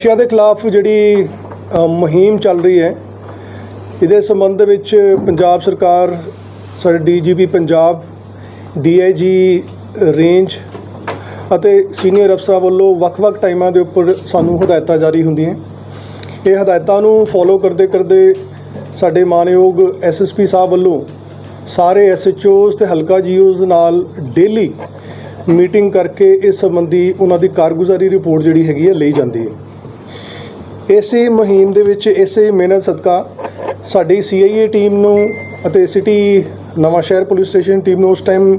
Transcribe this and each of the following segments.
ਨਸ਼ਿਆਂ ਦੇ ਖਿਲਾਫ ਜਿਹੜੀ ਮੁਹਿੰਮ ਚੱਲ ਰਹੀ ਹੈ, ਇਹਦੇ ਸੰਬੰਧ ਵਿੱਚ ਪੰਜਾਬ ਸਰਕਾਰ, ਸਾਡੇ ਡੀਜੀਪੀ ਪੰਜਾਬ, ਡੀਆਈਜੀ ਰੇਂਜ ਅਤੇ ਸੀਨੀਅਰ ਅਫਸਰਾਂ ਵੱਲੋਂ ਵੱਖ-ਵੱਖ ਟਾਈਮਾਂ ਦੇ ਉੱਪਰ ਸਾਨੂੰ ਹਦਾਇਤਾਂ ਜਾਰੀ ਹੁੰਦੀਆਂ ਇਹ ਹਦਾਇਤਾਂ ਨੂੰ ਫੋਲੋ ਕਰਦੇ ਕਰਦੇ ਸਾਡੇ ਮਾਨਯੋਗ ਐਸਐਸਪੀ ਸਾਹਿਬ ਵੱਲੋਂ ਸਾਰੇ ਐਸਐਚਓਜ਼ ਤੇ ਹਲਕਾ ਜੀਓਜ਼ ਨਾਲ ਡੇਲੀ ਮੀਟਿੰਗ ਕਰਕੇ ਇਸ ਸੰਬੰਧੀ ਉਹਨਾਂ ਦੀ ਕਾਰਗੁਜ਼ਾਰੀ ਰਿਪੋਰਟ ਜਿਹੜੀ ਹੈਗੀ ਹੈ ਲਈ ਜਾਂਦੀ ਹੈ। ਇਸੇ ਮੁਹਿੰਮ ਦੇ ਵਿੱਚ ਇਸੇ ਮਿਹਨਤ ਸਦਕਾ ਸਾਡੀ ਸੀਆਈਏ ਟੀਮ ਨੂੰ ਅਤੇ ਸਿਟੀ ਨਵਾਂ ਸ਼ਹਿਰ ਪੁਲਿਸ ਸਟੇਸ਼ਨ ਟੀਮ ਨੂੰ ਉਸ ਟਾਈਮ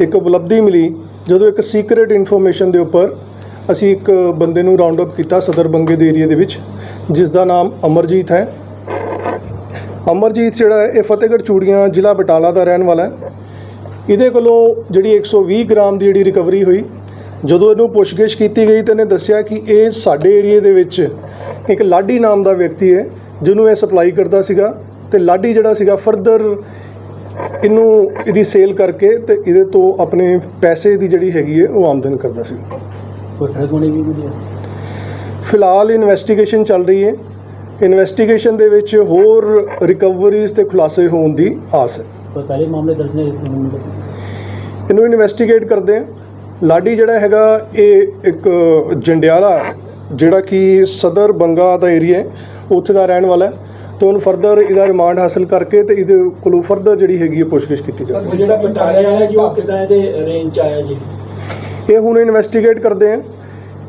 ਇੱਕ ਉਪਲਬਧੀ ਮਿਲੀ, ਜਦੋਂ ਇੱਕ ਸੀਕ੍ਰੀਟ ਇਨਫੋਰਮੇਸ਼ਨ ਦੇ ਉੱਪਰ ਅਸੀਂ ਇੱਕ ਬੰਦੇ ਨੂੰ ਰਾਉਂਡ ਅਪ ਕੀਤਾ ਸਦਰ ਬੰਗੇ ਦੇ ਏਰੀਆ ਦੇ ਵਿੱਚ ਜਿਸ ਦਾ ਨਾਮ ਅਮਰਜੀਤ ਹੈ। ਅਮਰਜੀਤ ਜਿਹੜਾ ਇਹ ਫਤਿਹਗੜ੍ਹ ਚੂੜੀਆਂ ਜ਼ਿਲ੍ਹਾ ਬਟਾਲਾ ਦਾ ਰਹਿਣ ਵਾਲਾ ਹੈ। ਇਹਦੇ ਕੋਲੋਂ ਜਿਹੜੀ 120 ਗ੍ਰਾਮ ਦੀ ਜਿਹੜੀ ਰਿਕਵਰੀ ਹੋਈ ਜਦੋਂ ਇਹਨੂੰ ਪੁੱਛਗਿੱਛ ਕੀਤੀ ਗਈ ਤਾਂ ਇਹਨੇ ਦੱਸਿਆ ਕਿ ਇਹ ਸਾਡੇ ਏਰੀਏ ਦੇ ਵਿੱਚ ਇੱਕ ਲਾਡੀ ਨਾਮ ਦਾ ਵਿਅਕਤੀ ਹੈ ਜਿਹਨੂੰ ਇਹ ਸਪਲਾਈ ਕਰਦਾ ਸੀਗਾ ਤੇ ਲਾਡੀ ਜਿਹੜਾ ਸੀਗਾ ਫਰਦਰ ਇਹਨੂੰ ਇਹਦੀ ਸੇਲ ਕਰਕੇ ਤੇ ਇਹਦੇ ਤੋਂ ਆਪਣੇ ਪੈਸੇ ਦੀ ਜਿਹੜੀ ਹੈਗੀ ਹੈ ਉਹ ਆਮਦਨ ਕਰਦਾ ਸੀਗਾ। ਕੋਈ ਡਰਗ ਹੋਣੀ ਵੀ ਮਿਲੀ ਹੈ ਫਿਲਹਾਲ ਇਨਵੈਸਟੀਗੇਸ਼ਨ ਚੱਲ ਰਹੀ ਹੈ। ਇਨਵੈਸਟੀਗੇਸ਼ਨ ਦੇ ਵਿੱਚ ਹੋਰ ਰਿਕਵਰੀਜ਼ ਤੇ ਖੁਲਾਸੇ ਹੋਣ ਦੀ ਆਸ ਹੈ। ਕੋਈ ਪਹਿਲੇ ਮਾਮਲੇ ਦਰਜ ਨੇ ਇਹਨੂੰ ਇਨਵੈਸਟੀਗੇਟ ਕਰਦੇ ਆ ਲਾਡੀ ਜਿਹੜਾ ਹੈਗਾ ਇਹ ਇੱਕ ਜੰਡਿਆਲਾ ਜਿਹੜਾ ਕਿ ਸਦਰ ਬੰਗਾ ਦਾ ਏਰੀਆ ਹੈ ਉੱਥੇ ਦਾ ਰਹਿਣ ਵਾਲਾ ਹੈ। ਤੇ ਉਹਨੂੰ ਫਰਦਰ ਇਹਦਾ ਰਿਮਾਂਡ ਹਾਸਲ ਕਰਕੇ ਤੇ ਇਹਦੇ ਕੋਲੋਂ ਫਰਦਰ ਜਿਹੜੀ ਹੈਗੀ ਹੈ ਪੁੱਛਗਿੱਛ ਕੀਤੀ ਜਾਵੇ ਜਿਹੜਾ ਬਟਾਲੇ ਵਾਲਾ ਜੀ ਉਹ ਕਿਦਾਂ ਇਹਦੇ ਰੇਂਜ ਚ ਆਇਆ ਜੀ? ਇਹ ਹੁਣ ਇਨਵੈਸਟੀਗੇਟ ਕਰਦੇ ਆ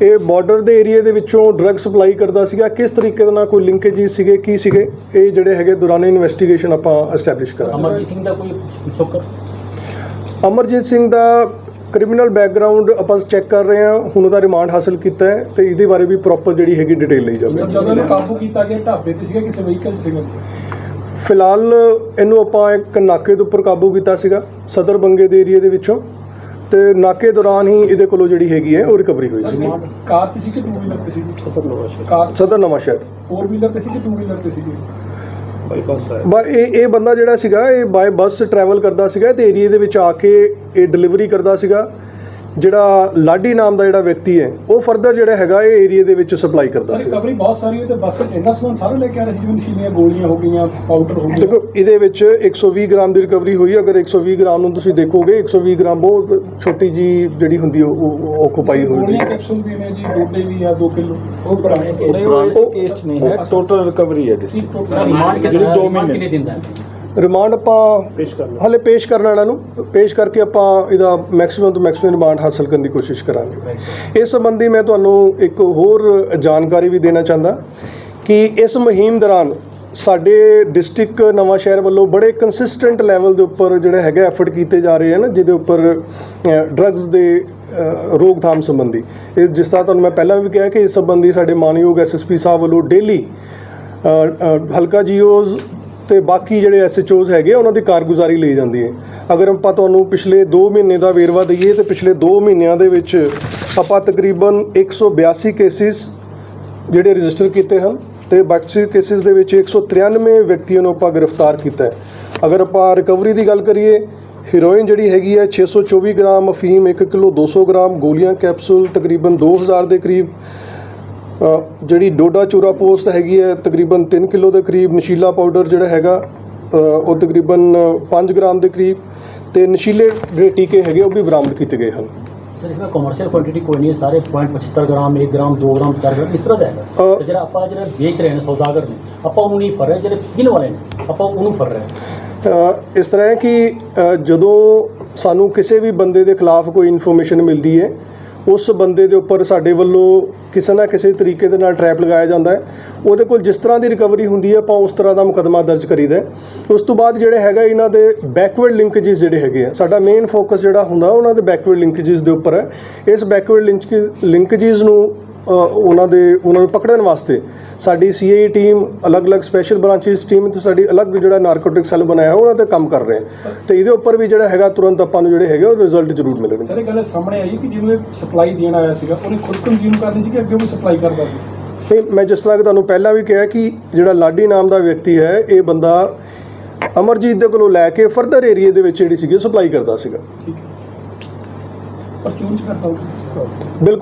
ਇਹ ਬਾਰਡਰ ਦੇ ਏਰੀਆ ਦੇ ਵਿੱਚੋਂ ਡਰੱਗ ਸਪਲਾਈ ਕਰਦਾ ਸੀਗਾ। ਕਿਸ ਤਰੀਕੇ ਦੇ ਨਾਲ ਕੋਈ ਲਿੰਕੇਜਸ ਸੀਗੇ ਕੀ ਸੀਗੇ? ਇਹ ਜਿਹੜੇ ਹੈਗੇ ਦੌਰਾਨ ਇਨਵੈਸਟੀਗੇਸ਼ਨ ਆਪਾਂ ਐਸਟੈਬਲਿਸ਼ ਕਰਾਂਗੇ। ਅਮਰਜੀਤ ਸਿੰਘ ਦਾ ਕੋਈ ਪਿਛੋਕਰ ਅਮਰਜੀਤ ਸਿੰਘ ਦਾ ਕ੍ਰਿਮੀਨਲ ਬੈਕਗ੍ਰਾਉਂਡ ਆਪਾਂ ਚੈੱਕ ਕਰ ਰਹੇ ਹਾਂ। ਹੁਣ ਉਹਦਾ ਰਿਮਾਂਡ ਹਾਸਲ ਕੀਤਾ ਹੈ ਤੇ ਇਹਦੇ ਬਾਰੇ ਵੀ ਪ੍ਰੋਪਰ ਜਿਹੜੀ ਹੈਗੀ ਡਿਟੇਲ ਲਈ ਜਾਵੇ। ਜਦੋਂ ਇਹਨੂੰ ਕਾਬੂ ਕੀਤਾ ਗਿਆ ਢਾਬੇ ਤੇ ਸੀਗਾ ਕਿਸੇ ਵਹੀਕਲ ਸੀਗਾ? ਫਿਲਹਾਲ ਇਹਨੂੰ ਆਪਾਂ ਇੱਕ ਨਾਕੇ ਦੇ ਉੱਪਰ ਕਾਬੂ ਕੀਤਾ ਸੀਗਾ ਸਦਰ ਬੰਗੇ ਦੇ ਏਰੀਆ ਦੇ ਵਿੱਚੋਂ। ਤੇ ਨਾਕੇ ਦੌਰਾਨ ਹੀ ਇਹਦੇ ਕੋਲੋਂ ਜਿਹੜੀ ਹੈਗੀ ਹੈ ਉਹ ਰਿਕਵਰੀ ਹੋਈ ਸੀ। ਕਾਰ ਤੇ ਸੀ ਕਿ ਟੂ ਵੀਲਰ ਤੇ ਸੀ? ਕਾਰ ਸਦਰ ਨਵਾਂ ਸ਼ਹਿਰ। ਫੋਰ ਵੀਲਰ ਤੇ ਸੀ ਕਿ ਟੂ ਵੀਲਰ ਤੇ ਸੀ? ਬਾ ਇਹ ਇਹ ਬੰਦਾ ਜਿਹੜਾ ਸੀਗਾ ਇਹ ਬਾਏ ਬੱਸ ਟਰੈਵਲ ਕਰਦਾ ਸੀਗਾ ਤੇ ਏਰੀਆ ਦੇ ਵਿੱਚ ਆ ਕੇ ਇਹ ਡਿਲੀਵਰੀ ਕਰਦਾ ਸੀਗਾ। ਜਿਹੜਾ ਲਾਡੀ ਨਾਮ ਦਾ ਜਿਹੜਾ ਵਿਅਕਤੀ ਹੈ ਉਹ ਫਰਦਰ ਜਿਹੜਾ ਹੈਗਾ ਇਹ ਏਰੀਆ ਦੇ ਵਿੱਚ ਸਪਲਾਈ ਕਰਦਾ ਸੀ ਰਿਕਵਰੀ ਬਹੁਤ ਸਾਰੀ ਹੋਈ ਤੇ ਬੱਸ ਇੰਨਾ ਸਮਾਨ ਸਾਰਾ ਲੈ ਕੇ ਆ ਰਹੇ ਸੀ ਜਿਵੇਂ ਨਸ਼ੀਲੀਆਂ ਗੋਲੀਆਂ ਹੋ ਗਈਆਂ ਪਾਊਡਰ ਹੋ ਗਿਆ ਦੇਖੋ ਇਹਦੇ ਵਿੱਚ 120 ਗ੍ਰਾਮ ਦੀ ਰਿਕਵਰੀ ਹੋਈ ਹੈ। ਅਗਰ 120 ਗ੍ਰਾਮ ਨੂੰ ਤੁਸੀਂ ਦੇਖੋਗੇ 120 ਗ੍ਰਾਮ ਬਹੁਤ ਛੋਟੀ ਜੀ ਜਿਹੜੀ ਹੁੰਦੀ ਉਹ- ਆਕੂਪਾਈ ਹੋਈ ਗੋਲੀਆਂ ਹੈ ਕੈਪਸੂਲ ਵੀ ਨੇ ਜੀ ਡੋਡੇ ਵੀ ਆ 2 ਕਿਲੋ ਉਹ ਪੁਰਾਣੇ ਕੇਸ 'ਚ ਨਹੀਂ ਹੈ ਟੋਟਲ ਰਿਕਵਰੀ ਹੈ ਡਿਸਟ੍ਰਿਕਟ ਜਿਹੜੀ ਕਿੰਨੇ ਦੋ ਰਿਮਾਂਡ ਮਹੀਨੇ। ਕਿੰਨੇ ਦਿੰਦਾ ਹੈ ਰਿਮਾਂਡ ਆਪਾਂ ਪੇਸ਼ ਕਰਨਾ ਹਲੇ ਪੇਸ਼ ਕਰਨ ਵਾਲਾ ਨੂੰ ਪੇਸ਼ ਕਰਕੇ ਆਪਾਂ ਇਹਦਾ ਮੈਕਸਿਮਮ ਤੋਂ ਮੈਕਸਿਮਮ ਰਿਮਾਂਡ ਹਾਸਲ ਕਰਨ ਦੀ ਕੋਸ਼ਿਸ਼ ਕਰਾਂਗੇ। ਇਸ ਸੰਬੰਧੀ ਮੈਂ ਤੁਹਾਨੂੰ ਇੱਕ ਹੋਰ ਜਾਣਕਾਰੀ ਵੀ ਦੇਣਾ ਚਾਹੁੰਦਾ ਕਿ ਇਸ ਮੁਹਿੰਮ ਦੌਰਾਨ ਸਾਡੇ ਡਿਸਟ੍ਰਿਕਟ ਨਵਾਂ ਸ਼ਹਿਰ ਵੱਲੋਂ ਬੜੇ ਕੰਸਿਸਟੈਂਟ ਲੈਵਲ ਦੇ ਉੱਪਰ ਜਿਹੜਾ ਹੈਗਾ ਐਫਰਟ ਕੀਤੇ ਜਾ ਰਹੇ ਹਨ ਜਿਹਦੇ ਉੱਪਰ ਡਰੱਗਸ ਦੇ ਰੋਕਥਾਮ ਸੰਬੰਧੀ। ਇਹ ਜਿਸ ਤਰ੍ਹਾਂ ਤੁਹਾਨੂੰ ਮੈਂ ਪਹਿਲਾਂ ਵੀ ਕਿਹਾ ਕਿ ਇਸ ਸੰਬੰਧੀ ਸਾਡੇ ਮਾਨਯੋਗ ਐਸਐਸਪੀ ਸਾਹਿਬ ਵੱਲੋਂ ਡੇਲੀ ਹਲਕਾ ਜੀਓਜ਼ ਤੇ ਬਾਕੀ ਜਿਹੜੇ ਐਸਐਚਓਜ਼ ਹੈਗੇ ਆ, ਉਹਨਾਂ ਦੀ ਕਾਰਗੁਜ਼ਾਰੀ ਲਈ ਜਾਂਦੀ ਹੈ। ਅਗਰ ਆਪਾਂ ਤੁਹਾਨੂੰ ਪਿਛਲੇ 2 ਮਹੀਨੇ ਦਾ ਵੇਰਵਾ ਦਈਏ ਤੇ ਪਿਛਲੇ 2 ਮਹੀਨਿਆਂ ਦੇ ਵਿੱਚ ਆਪਾਂ ਤਕਰੀਬਨ 182 ਕੇਸਿਸ ਜਿਹੜੇ ਰਜਿਸਟਰ ਕੀਤੇ ਹਨ ਤੇ ਬਾਕੀ ਕੇਸਿਸ ਦੇ ਵਿੱਚ 193 ਵਿਅਕਤੀਆਂ ਨੂੰ ਆਪਾਂ ਗ੍ਰਿਫਤਾਰ ਕੀਤਾ ਹੈ। ਅਗਰ ਆਪਾਂ ਰਿਕਵਰੀ ਦੀ ਗੱਲ ਕਰੀਏ ਹੀਰੋਇਨ ਜਿਹੜੀ ਹੈਗੀ ਹੈ 624 ਗ੍ਰਾਮ ਅਫੀਮ 1 ਕਿਲੋ 200 ਗ੍ਰਾਮ ਗੋਲੀਆਂ ਕੈਪਸੂਲ ਤਕਰੀਬਨ 2000 ਦੇ ਕਰੀਬ ਜਿਹੜੀ ਡੋਡਾ ਚੂਰਾ ਪੋਸਟ ਹੈਗੀ ਹੈ ਤਕਰੀਬਨ 3 ਕਿਲੋ ਦੇ ਕਰੀਬ ਨਸ਼ੀਲਾ ਪਾਊਡਰ ਜਿਹੜਾ ਹੈਗਾ ਉਹ ਤਕਰੀਬਨ 5 ਗ੍ਰਾਮ ਦੇ ਕਰੀਬ ਤੇ ਨਸ਼ੀਲੇ ਜਿਹੜੇ ਟੀਕੇ ਹੈਗੇ ਉਹ ਵੀ ਬਰਾਮਦ ਕੀਤੇ ਗਏ ਹਨ। ਸਰ ਇਸमें ਕਮਰਸ਼ੀਅਲ ਕੁਆਂਟੀਟੀ ਕੋਈ ਨਹੀਂ ਹੈ ਸਾਰੇ 0.75 ਗ੍ਰਾਮ 1 ਗ੍ਰਾਮ 2 ਗ੍ਰਾਮ 4 ਗ੍ਰਾਮ ਇਸ ਤਰ੍ਹਾਂ ਦਾ ਹੈਗਾ। ਤੇ ਜਿਹੜਾ ਆਪਾਂ ਜਿਹੜਾ ਵੇਚ ਰਹੇ ਨੇ ਸੌਦਾਗਰ ਨੇ ਆਪਾਂ ਉਹਨੂੰ ਨਹੀਂ ਫੜ ਰਹੇ ਜਿਹੜੇ ਵਾਲੇ ਨੇ ਆਪਾਂ ਉਹਨੂੰ ਫੜ ਰਹੇ ਇਸ ਤਰ੍ਹਾਂ ਹੈ ਕਿ ਜਦੋਂ ਸਾਨੂੰ ਕਿਸੇ ਵੀ ਬੰਦੇ ਦੇ ਖਿਲਾਫ ਕੋਈ ਇਨਫੋਰਮੇਸ਼ਨ ਮਿਲਦੀ ਹੈ ਉਸ ਬੰਦੇ ਦੇ ਉੱਪਰ ਸਾਡੇ ਵੱਲੋਂ ਕਿਸੇ ਨਾ ਕਿਸੇ ਤਰੀਕੇ ਦੇ ਨਾਲ ਟ੍ਰੈਪ ਲਗਾਇਆ ਜਾਂਦਾ ਹੈ। ਉਹਦੇ ਕੋਲ ਜਿਸ ਤਰ੍ਹਾਂ ਦੀ ਰਿਕਵਰੀ ਹੁੰਦੀ ਹੈ, ਆਪਾਂ ਉਸ ਤਰ੍ਹਾਂ ਦਾ ਮੁਕਦਮਾ ਦਰਜ ਕਰੀਦਾ ਉਸ ਤੋਂ ਬਾਅਦ ਜਿਹੜੇ ਹੈਗਾ ਇਹਨਾਂ ਦੇ ਬੈਕਵਰਡ ਲਿੰਕੇजेस ਜਿਹੜੇ ਹੈਗੇ ਆ, ਸਾਡਾ ਮੇਨ ਫੋਕਸ ਜਿਹੜਾ ਹੁੰਦਾ, ਉਹਨਾਂ ਦੇ ਬੈਕਵਰਡ ਲਿੰਕੇजेस ਦੇ ਉੱਪਰ ਹੈ। ਇਸ ਬੈਕਵਰਡ ਲਿੰਕੇजेस ਨੂੰ ਉਹਨਾਂ ਦੇ ਉਹਨਾਂ ਨੂੰ ਪਕੜਨ ਵਾਸਤੇ। ਸਾਡੀ ਸੀਆਈ ਟੀਮ ਅਲੱਗ-ਅਲੱਗ ਸਪੈਸ਼ਲ ਬ੍ਰਾਂਚਸ ਟੀਮ ਤੇ ਸਾਡੀ ਅਲੱਗ ਜਿਹੜਾ ਨਾਰਕੋਟਿਕ ਸੈੱਲ ਬਣਾਇਆ ਉਹਨਾਂ ਤੇ ਕੰਮ ਕਰ ਰਹੇ। ਤੇ ਇਹਦੇ ਉੱਪਰ ਵੀ ਜਿਹੜਾ ਹੈਗਾ ਤੁਰੰਤ ਆਪਾਂ ਨੂੰ ਜਿਹੜੇ ਹੈਗੇ ਉਹ ਰਿਜ਼ਲਟ ਜ਼ਰੂਰ ਮਿਲਣਗੇ। ਸਰ ਇਹ ਗੱਲ ਸਾਹਮਣੇ ਆਈ ਕਿ ਜਿਹਨੂੰ ਸਪਲਾਈ ਦੇਣ ਆਇਆ ਸੀਗਾ ਉਹਨੇ ਖੁਦ ਕੰਜ਼ਿਊਮ ਕਰਨੀ ਸੀ ਕਿ ਅੱਗੇ ਉਹ ਸਪਲਾਈ ਕਰਦਾ ਸੀ? ਤੇ ਮੈਂ ਜਿਸ ਤਰ੍ਹਾਂ ਕਿ ਤੁਹਾਨੂੰ ਪਹਿਲਾਂ ਵੀ ਕਿਹਾ ਕਿ ਜਿਹੜਾ ਲਾਡੀ ਨਾਮ ਦਾ ਵਿਅਕਤੀ ਹੈ ਇਹ ਬੰਦਾ ਅਮਰਜੀਤ ਦੇ ਕੋਲੋਂ ਲੈ ਕੇ ਫਰਦਰ ਏਰੀਆ ਦੇ ਵਿੱਚ ਜਿਹੜੀ ਸੀਗੀ ਸਪਲਾਈ ਕਰਦਾ ਸੀਗਾ। ਠੀਕ ਹੈ। ਪਰਚੂਨ ਚ ਕਰਦਾ ਬਿਲਕੁਲ।